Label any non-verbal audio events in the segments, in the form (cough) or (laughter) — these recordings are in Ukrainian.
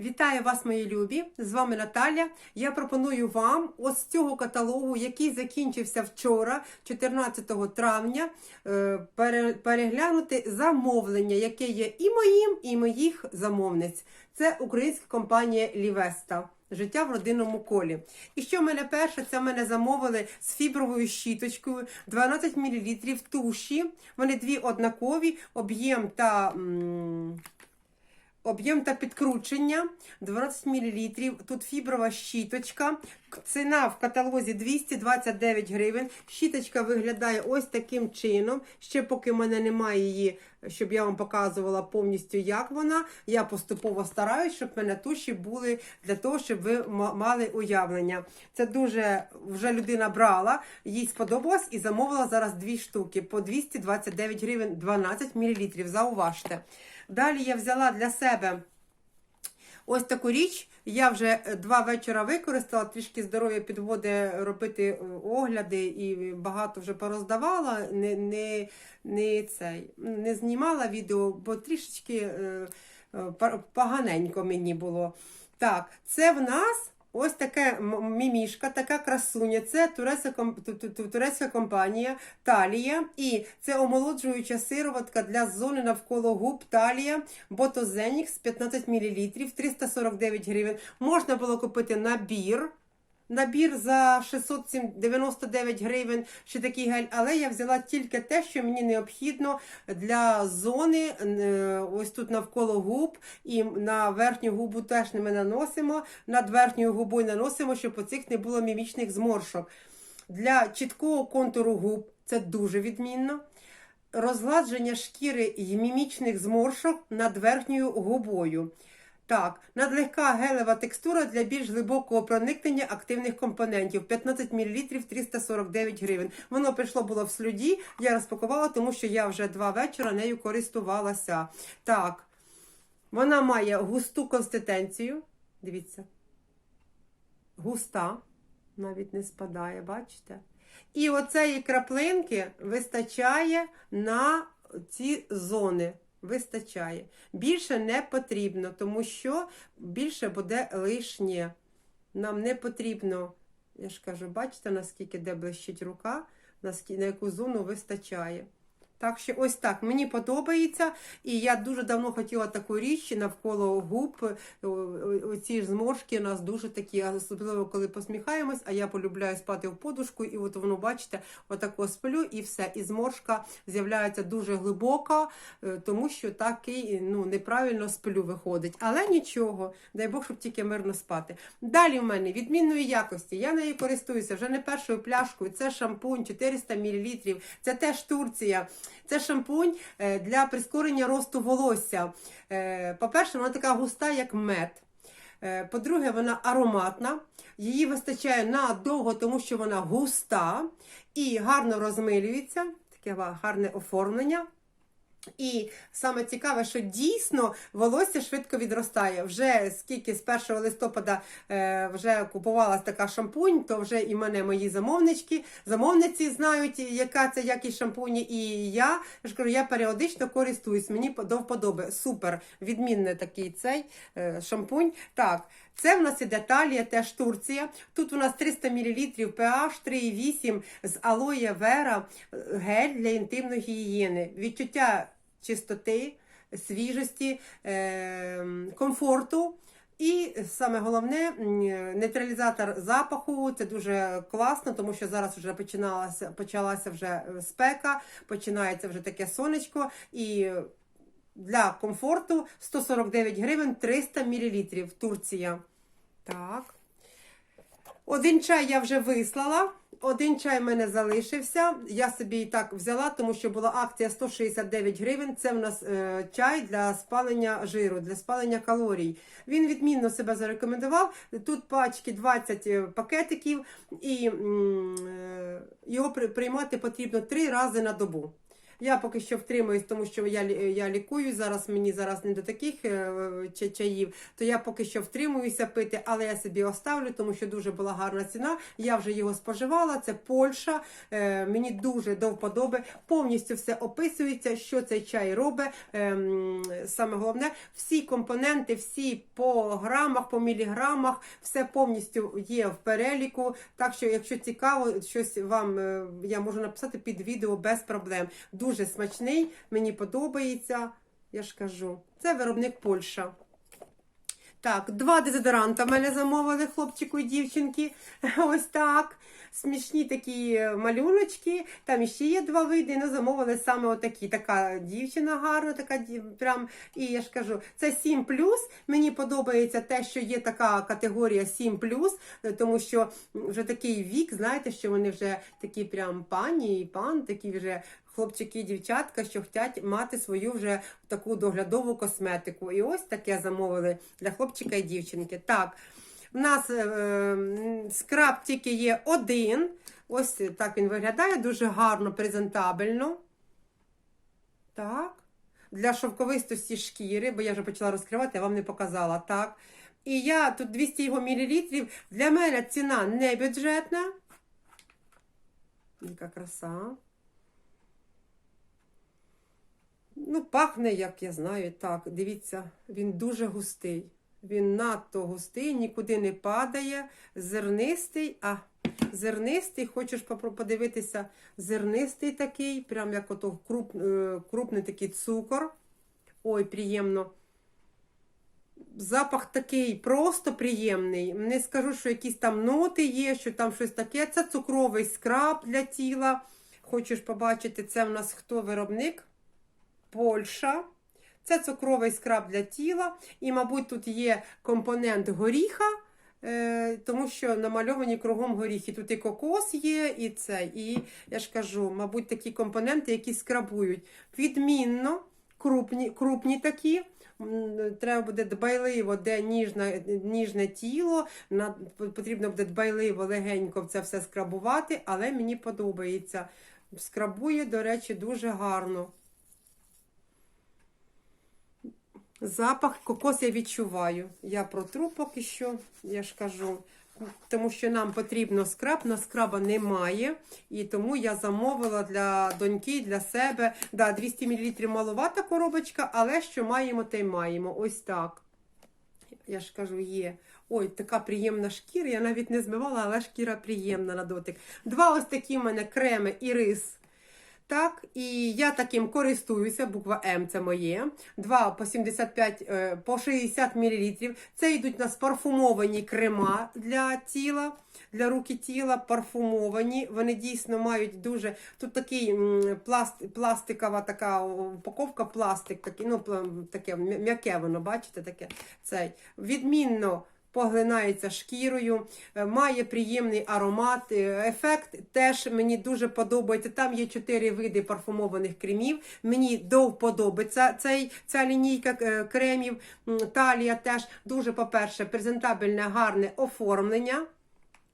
Вітаю вас, мої любі! З вами Наталя. Я пропоную вам ось з цього каталогу, який закінчився вчора, 14 травня, е, переглянути замовлення, яке є і моїм, і моїх замовниць. Це українська компанія Лівеста. Життя в родинному колі. І що в мене перше, це в мене замовили з фібровою щіточкою 12 мл туші. Вони дві однакові, об'єм та. м, Об'єм та підкручення 12 мл. Тут фіброва щіточка. Ціна в каталозі 229 гривень. Щіточка виглядає ось таким чином. Ще поки в мене немає її, щоб я вам показувала повністю, як вона. Я поступово стараюсь, щоб в мене туші були для того, щоб ви мали уявлення. Це дуже вже людина брала, їй сподобалось і замовила зараз дві штуки по 229 гривень 12 мл. Зауважте. Далі я взяла для себе ось таку річ. Я вже е, два вечора використала, трішки здоров'я підводи робити е, огляди і багато вже пороздавала. Не, не, не, цей, не знімала відео, бо трішечки е, е, поганенько мені було. Так, це в нас. Ось таке мімішка, така красуня. Це турецька, турецька компанія Талія. І це омолоджуюча сироватка для зони навколо губ Талія Ботозенікс 15 мл, 349 гривень. Можна було купити набір. Набір за 699 гривень, ще такий гель, але я взяла тільки те, що мені необхідно для зони. е, Ось тут навколо губ, і на верхню губу теж не ми наносимо. Над верхньою губою наносимо, щоб у цих не було мімічних зморшок. Для чіткого контуру губ це дуже відмінно. Розгладження шкіри і мімічних зморшок над верхньою губою. Так, надлегка гелева текстура для більш глибокого проникнення активних компонентів. 15 мл 349 гривень. Воно прийшло було в слюді, я розпакувала, тому що я вже два вечора нею користувалася. Так, вона має густу консистенцію. Дивіться. Густа, навіть не спадає, бачите? І оцеї краплинки вистачає на ці зони. Вистачає. Більше не потрібно, тому що більше буде лишнє. Нам не потрібно, я ж кажу, бачите, наскільки де блищить рука, на яку зону вистачає. Так що ось так мені подобається, і я дуже давно хотіла таку річ навколо губ. О- Оці ж зморшки у нас дуже такі, особливо коли посміхаємось, а я полюбляю спати в подушку, і от воно, бачите, отако сплю, і все. І зморшка з'являється дуже глибока, е, тому що такий ну, неправильно сплю виходить. Але нічого, дай Бог, щоб тільки мирно спати. Далі в мене відмінної якості. Я нею користуюся вже не першою пляшкою. Це шампунь 400 мл. Це теж Турція. Це шампунь е, для прискорення росту волосся. Е, По-перше, вона така густа, як мед. Е, По-друге, вона ароматна. Її вистачає надовго, тому що вона густа і гарно розмилюється. Таке гарне оформлення. І саме цікаве, що дійсно волосся швидко відростає. Вже скільки з 1 листопада е, вже купувалась така шампунь, то вже і мене мої замовнички, замовниці знають, яка це якість шампуні. І я, я ж кажу, я періодично користуюсь. Мені до вподоби. Супер, відмінний такий цей е, шампунь. Так, це в нас іде талія, теж Турція. Тут у нас 300 мл pH 3,8 з алоє вера, гель для інтимної гігієни. Відчуття чистоти, свіжості, е, комфорту. І саме головне нейтралізатор запаху. Це дуже класно, тому що зараз вже починалася почалася вже спека, починається вже таке сонечко. І для комфорту 149 гривень 300 мл. Турція. Так. Один чай я вже вислала. Один чай в мене залишився. Я собі і так взяла, тому що була акція 169 гривень. Це в нас е, чай для спалення жиру, для спалення калорій. Він відмінно себе зарекомендував. Тут пачки 20 пакетиків, і е, його приймати потрібно три рази на добу. Я поки що втримуюсь, тому що я, я лікую. Зараз мені зараз не до таких е, ча- чаїв, то я поки що втримуюся пити, але я собі оставлю, тому що дуже була гарна ціна. Я вже його споживала. Це Польща. Е, мені дуже до вподоби. Повністю все описується, що цей чай робить. Ем, саме головне, всі компоненти, всі по грамах, по міліграмах, все повністю є в переліку. Так що, якщо цікаво, щось вам е, я можу написати під відео без проблем. Дуже смачний, мені подобається. Я ж кажу, це виробник Польща. Так, два дезодоранта в мене замовили хлопчику і дівчинки. (laughs) Ось так. Смішні такі малюночки. Там іще є два види. Ну, замовили саме отакі. Така дівчина гарна, така прям. І я ж кажу, це 7 Мені подобається те, що є така категорія 7 е, тому що вже такий вік, знаєте, що вони вже такі прям пані і пан, такі вже хлопчики і дівчатка, що хочуть мати свою вже таку доглядову косметику. І ось таке замовили для хлопчика і дівчинки. Так, у нас е, скраб тільки є один. Ось так він виглядає, дуже гарно, презентабельно. Так. Для шовковистості шкіри, бо я вже почала розкривати, я вам не показала. Так. І я тут 200 його мл. Для мене ціна не бюджетна. Яка краса. Ну, пахне, як я знаю, так. Дивіться, він дуже густий. Він надто густий, нікуди не падає. Зернистий, а зернистий, хочеш подивитися, зернистий такий, прям як ото круп, е, крупний такий цукор. Ой, приємно. Запах такий просто приємний. Не скажу, що якісь там ноти є, що там щось таке. Це цукровий скраб для тіла. Хочеш побачити, це в нас хто виробник? Польща. Це цукровий скраб для тіла. І, мабуть, тут є компонент горіха, е, тому що намальовані кругом горіхи. Тут і кокос є, і це. І я ж кажу, мабуть, такі компоненти, які скрабують. Відмінно, крупні, крупні такі. Треба буде дбайливо, де ніжне, ніжне тіло. Потрібно буде дбайливо, легенько це все скрабувати, але мені подобається. Скрабує, до речі, дуже гарно. Запах кокос я відчуваю. Я протру поки що, я ж кажу. Тому що нам потрібно скраб, на скраба немає. І тому я замовила для доньки, для себе. Да, 200 мл маловата коробочка, але що маємо, те й маємо. Ось так. Я ж кажу, є. Ой, така приємна шкіра. Я навіть не змивала, але шкіра приємна на дотик. Два ось такі в мене креми і рис. Так, і я таким користуюся, буква М це моє. Два по 75, е, по 60 мл. Це йдуть у нас парфумовані крема для тіла, для рук і тіла, парфумовані. Вони дійсно мають дуже. Тут такий пласт, пластикова така упаковка, пластик, такий, ну, таке м'яке воно, бачите, таке цей. Відмінно. Поглинається шкірою, е, має приємний аромат. е, Ефект теж мені дуже подобається. Там є чотири види парфумованих кремів. Мені до подобається цей, ця лінійка е, кремів. Талія теж дуже, по-перше, презентабельне, гарне оформлення.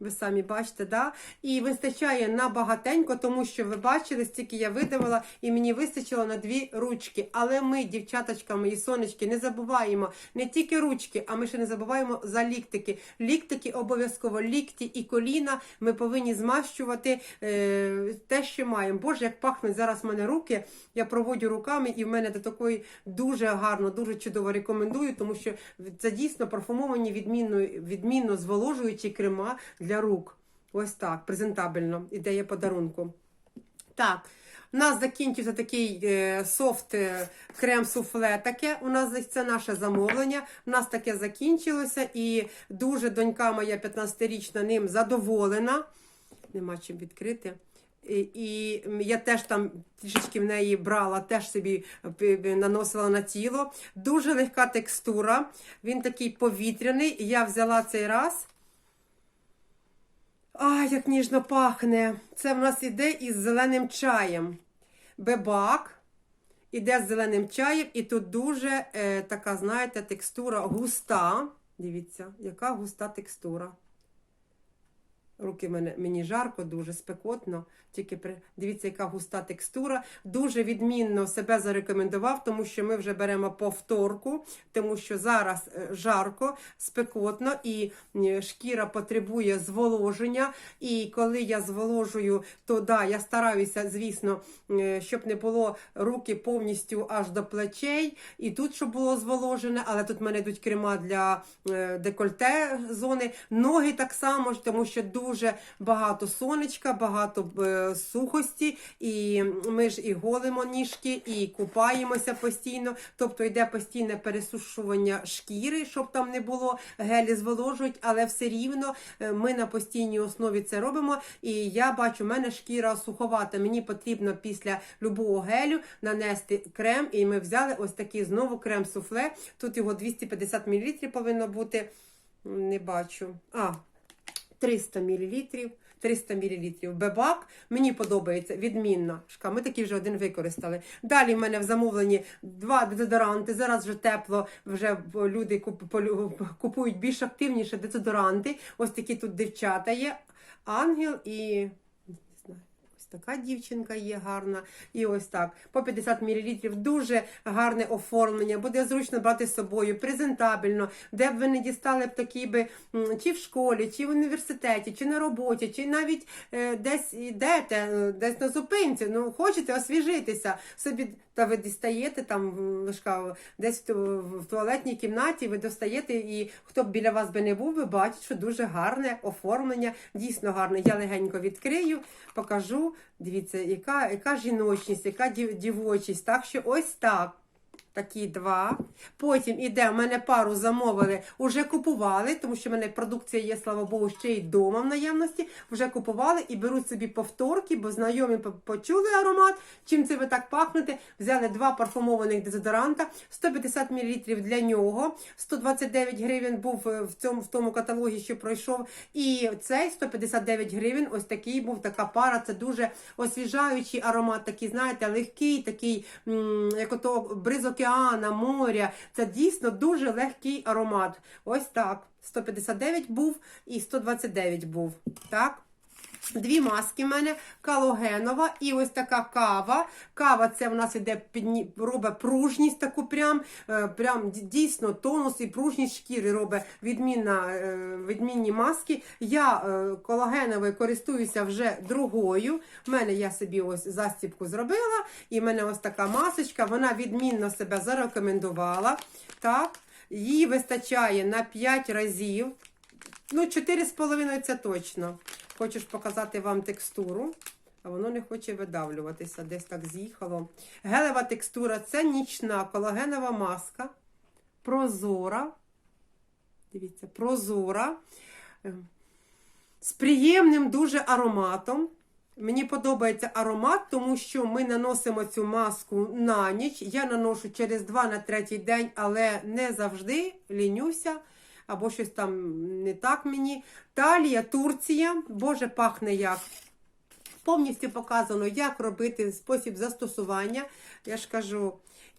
Ви самі бачите, да? І вистачає на багатенько, тому що ви бачили, стільки я видавала, і мені вистачило на дві ручки. Але ми, дівчаточка, мої сонечки, не забуваємо не тільки ручки, а ми ще не забуваємо за ліктики. Ліктики обов'язково лікті і коліна. Ми повинні змащувати е, те, що маємо. Боже, як пахнуть зараз в мене руки. Я проводжу руками, і в мене до такої дуже гарно, дуже чудово рекомендую, тому що це дійсно парфумовані відмінно, відмінно зволожуючі крема для рук. Ось так, презентабельно. Ідея подарунку. Так, у нас закінчився такий е, софт е, крем-суфле. Таке. У нас це наше замовлення. У нас таке закінчилося, і дуже донька моя 15-річна ним задоволена. Нема чим відкрити. І, і я теж там трішечки в неї брала, теж собі е, е, наносила на тіло. Дуже легка текстура. Він такий повітряний. Я взяла цей раз. Ай, як ніжно пахне. Це в нас іде із зеленим чаєм. Бебак іде з зеленим чаєм, і тут дуже е, така, знаєте, текстура густа. Дивіться, яка густа текстура. Руки мене, мені жарко, дуже спекотно. Тільки при... дивіться, яка густа текстура. Дуже відмінно себе зарекомендував, тому що ми вже беремо повторку, тому що зараз е, жарко, спекотно і шкіра потребує зволоження. І коли я зволожую, то да, я стараюся, звісно, е, щоб не було руки повністю аж до плечей. І тут, щоб було зволожене, але тут в мене йдуть крема для е, декольте зони. Ноги так само, тому що дуже багато сонечка, багато е, сухості, і ми ж і голимо ніжки, і купаємося постійно. Тобто йде постійне пересушування шкіри, щоб там не було, гелі зволожують, але все рівно е, ми на постійній основі це робимо. І я бачу, в мене шкіра суховата. Мені потрібно після любого гелю нанести крем, і ми взяли ось такий знову крем суфле. Тут його 250 мл повинно бути. Не бачу. А, 300 мл. 300 мл. Бебак мені подобається відмінна Шка, Ми такий вже один використали. Далі в мене в замовленні два дезодоранти. Зараз вже тепло, вже люди купують більш активніше дезодоранти. Ось такі тут дівчата є. Ангел і. Така дівчинка є гарна. І ось так. По 50 мл. Дуже гарне оформлення. Буде зручно брати з собою, презентабельно, де б ви не дістали б такі би чи в школі, чи в університеті, чи на роботі, чи навіть е, десь йдете, е, десь на зупинці. Ну, хочете освіжитися. Собі та ви дістаєте там лишка, десь в, туалетній кімнаті, ви достаєте, і хто б біля вас би не був, ви бачите, що дуже гарне оформлення, дійсно гарне. Я легенько відкрию, покажу. Дивіться, яка, яка жіночність, яка дів- дівочість. Так що ось так. Такі два. Потім іде, в мене пару замовили, уже купували, тому що в мене продукція є, слава Богу, ще й вдома в наявності. Вже купували і беруть собі повторки, бо знайомі почули аромат. Чим це ви так пахнете? Взяли два парфумованих дезодоранта, 150 мл для нього, 129 гривень був е, в цьому в тому каталогі, що пройшов. І цей 159 гривень, ось такий був така пара. Це дуже освіжаючий аромат, такий, знаєте, легкий, такий, як ото бриз океана, моря. Це дійсно дуже легкий аромат. Ось так. 159 був і 129 був. Так. Дві маски в мене калогенова і ось така кава. Кава це в нас іде підні... робить пружність таку прям, е, прям дійсно тонус і пружність шкіри робить відмінна, е, відмінні маски. Я е, колагеновою користуюся вже другою. В мене я собі ось застібку зробила, і в мене ось така масочка. Вона відмінно себе зарекомендувала. Так, її вистачає на 5 разів. Ну, 4,5 це точно. Хочу ж показати вам текстуру, а воно не хоче видавлюватися, десь так з'їхало. Гелева текстура це нічна колагенова маска. Прозора. Дивіться, прозора. Е, З приємним дуже ароматом. Мені подобається аромат, тому що ми наносимо цю маску на ніч. Я наношу через 2 на третій день, але не завжди лінюся. Або щось там не так мені. Талія, Турція. Боже, пахне як. Повністю показано, як робити спосіб застосування. Я ж кажу.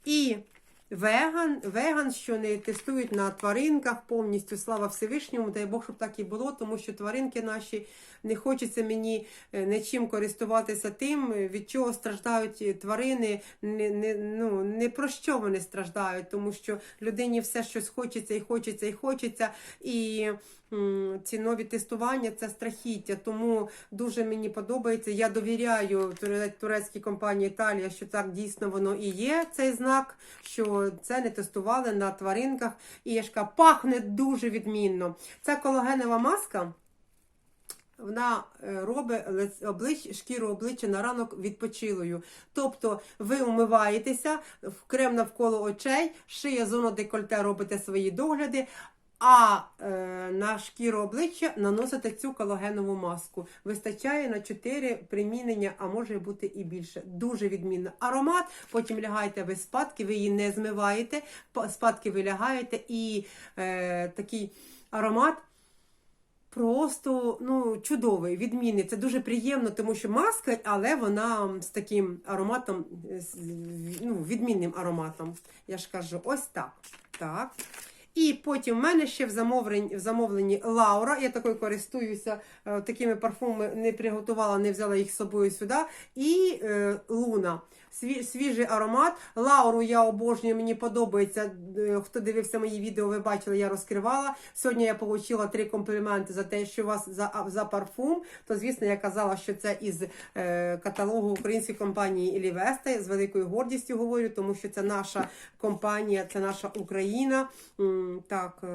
І веган, веган, що не тестують на тваринках повністю. Слава Всевишньому, дай Бог, щоб так і було, тому що тваринки наші не хочеться мені е, нічим користуватися тим, від чого страждають тварини. Не, не, ну, не про що вони страждають, тому що людині все щось хочеться і хочеться і хочеться. І ці нові тестування це страхіття. Тому дуже мені подобається. Я довіряю туре- турецькій компанії Італія, що так дійсно воно і є цей знак, що це не тестували на тваринках. І я ж кажу, пахне дуже відмінно. Це колагенова маска. Вона е, робить лиц- облич, шкіру обличчя на ранок відпочилою. Тобто ви умиваєтеся, крем навколо очей, шия зону декольте робите свої догляди, а е, на шкіру обличчя наносите цю колагенову маску. Вистачає на 4 примінення, а може бути і більше. Дуже відмінно. Аромат, потім лягаєте ви спадки, ви її не змиваєте, па- спадки ви лягаєте і е, такий аромат. Просто ну, чудовий, відмінний. Це дуже приємно, тому що маска, але вона з таким ароматом, ну, відмінним ароматом. Я ж кажу, ось так. так. І потім в мене ще в замовленні, в замовленні Лаура. Я такою користуюся е, такими парфумами, не приготувала, не взяла їх з собою сюди. І е, Луна. Сві- Свіжий аромат. Лауру я обожнюю, мені подобається. Е, Хто дивився мої відео, ви бачили, я розкривала. Сьогодні я отримала три компліменти за те, що у вас за, за парфум. То, звісно, я казала, що це із е, каталогу української компанії Елівеста. З великою гордістю говорю, тому що це наша компанія, це наша Україна. Так, е,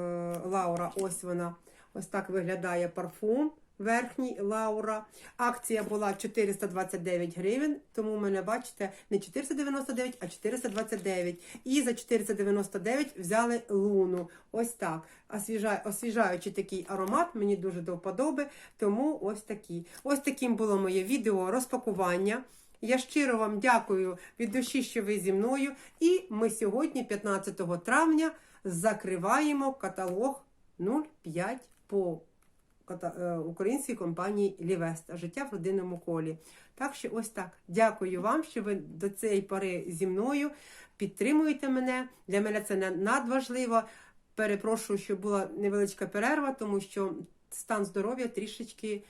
Лаура, ось вона. Ось так виглядає парфум. Верхній Лаура. Акція була 429 гривень, тому в мене, бачите, не 499, а 429. І за 499 взяли луну. Ось так. Освіжа... Освіжаючий такий аромат, мені дуже до вподоби, тому ось такі. Ось таким було моє відео розпакування. Я щиро вам дякую від душі, що ви зі мною. І ми сьогодні, 15 травня, закриваємо каталог 05 по українській компанії Лівеста Життя в родинному колі. Так що ось так. Дякую вам, що ви до цієї пори зі мною підтримуєте мене. Для мене це надважливо. Перепрошую, що була невеличка перерва, тому що стан здоров'я трішечки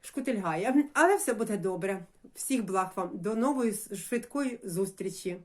шкутильгає. Але все буде добре. Всіх благ вам. До нової швидкої зустрічі.